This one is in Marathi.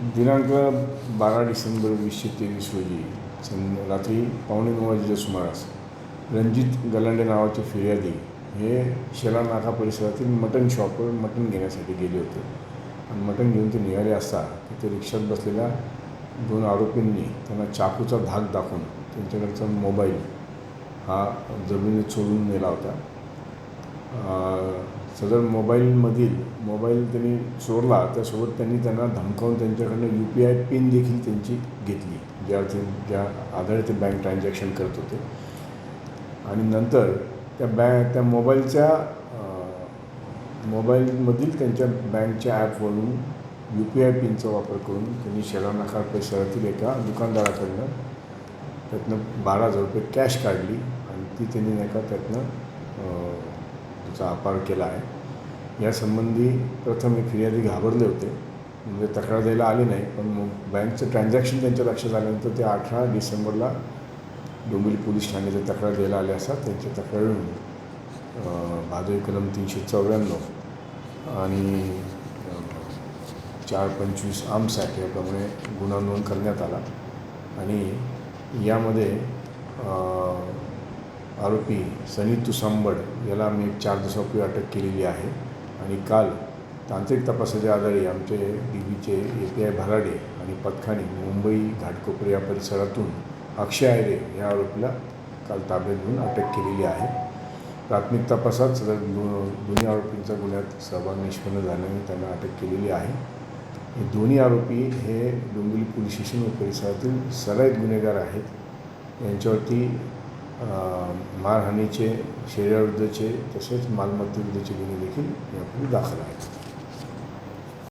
दिनांक बारा डिसेंबर वीसशे तेवीस रोजी सं रात्री पावणे नऊ वाजेच्या सुमारास रणजित गलांडे नावाचे फिर्यादी हे शेला नाका परिसरातील मटण शॉपवर मटण घेण्यासाठी गेले होते. आणि मटण घेऊन ते निघाले असता तिथे रिक्षात बसलेल्या दोन आरोपींनी त्यांना चाकूचा धाक दाखवून त्यांच्याकडचा मोबाईल हा जमिनीत सोडून नेला होता. सदर मोबाईलमधील मोबाईल त्यांनी चोरला त्यासोबत त्यांनी त्यांना धमकावून त्यांच्याकडनं यू पी आय पिन देखील त्यांची घेतली ज्या ते ज्या आधारे ते बँक ट्रान्झॅक्शन करत होते. आणि नंतर त्या बँक त्या मोबाईलच्या मोबाईलमधील त्यांच्या बँकच्या ॲपवरून यू पी आय पिनचा वापर करून त्यांनी शेला परिसरातील एका दुकानदाराकडनं त्यातनं बारा हजार रुपये कॅश काढली आणि ती त्यांनी नाही का त्यातनं त्याचा अपार केला आहे. यासंबंधी प्रथम मी फिर्यादी घाबरले होते. म्हणजे तक्रार द्यायला आली नाही पण मग बँकचं ट्रान्झॅक्शन त्यांच्या लक्षात आल्यानंतर ते अठरा डिसेंबरला डोंबिवली पोलीस ठाण्याचे तक्रार द्यायला आले असतात त्यांच्या तक्रारीवरून अ, भादवी कलम तीनशे चौऱ्याण्णव आणि चार पंचवीस आर्म्स ॲक्ट याप्रमाणे गुन्हा नोंद करण्यात आला. आणि यामध्ये आरोपी सनी तुसांबड याला आम्ही चार दिवसापूर्वी अटक केलेली आहे. आणि काल तांत्रिक तपासाच्या आधारे आमचे डी बीचे ए पी आय भराडे आणि पथकाने मुंबई घाटकोपर या परिसरातून अक्षय आयरे या आरोपीला काल ताब्यात घेऊन अटक केलेली आहे. प्राथमिक तपासात सदर दोन्ही आरोपींचा गुन्ह्यात सहभाग निष्पन्न झाल्याने त्यांना अटक केलेली आहे. हे दोन्ही आरोपी हे डोंबिवली पोलीस स्टेशन व परिसरातील सराईत गुन्हेगार आहेत. यांच्यावरती मारहाणीचे शरीराविरुद्धचे तसेच मालमत्तेविरुद्धचे गुन्हे देखील यापूर्वी दाखल आहेत.